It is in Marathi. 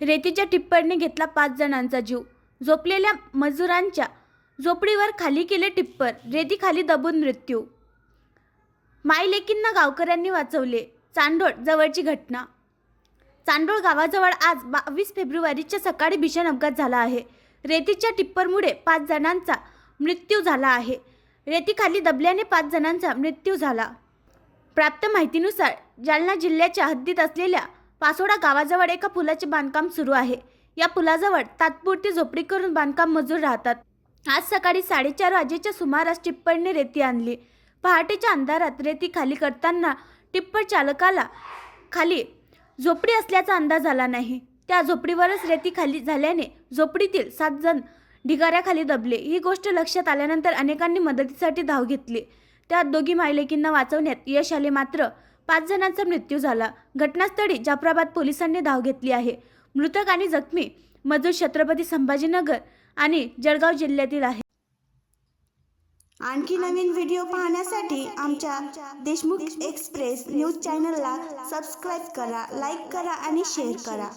रेतीच्या टिप्परने घेतला पाच जणांचा जीव. झोपलेल्या मजुरांच्या झोपडीवर खाली केले टिप्पर. रेती खाली दबून मृत्यू. मायलेकींना गावकऱ्यांनी वाचवले. चांदोड जवळची घटना. चांदोड गावाजवळ आज बावीस फेब्रुवारीच्या सकाळी भीषण अपघात झाला आहे. रेतीच्या टिप्परमुळे पाच जणांचा मृत्यू झाला आहे. रेतीखाली दबल्याने पाच जणांचा मृत्यू झाला. प्राप्त माहितीनुसार जालना जिल्ह्याच्या हद्दीत असलेल्या पासोडा गावाजवळ एका पुलाचे बांधकाम सुरू आहे. या पुलाजवळ तात्पुरती झोपडी करून बांधकाम मजूर राहतात. आज सकाळी साडेचार वाजेच्या सुमारास टिप्परने रेती आणली. पहाटेच्या अंधारात रेती खाली करताना टिप्पर चालकाला खाली झोपडी असल्याचा अंदाज आला नाही. त्या झोपडीवरच रेती खाली झाल्याने झोपडीतील सात जण ढिगाऱ्याखाली दबले. ही गोष्ट लक्षात आल्यानंतर अनेकांनी मदतीसाठी धाव घेतली. त्यात दोघी मायलेकींना वाचवण्यात यश आले मात्र पाच जणांचा मृत्यू झाला. घटनास्थळी जाफराबाद पोलिसांनी धाव घेतली आहे. मृतक आणि जखमी मजूर छत्रपती संभाजीनगर आणि जळगाव जिल्ह्यातील आहे आणखी नवीन व्हिडिओ पाहण्यासाठी आमच्या देशमुख एक्सप्रेस न्यूज चॅनलला सबस्क्राईब करा लाईक करा आणि शेअर करा.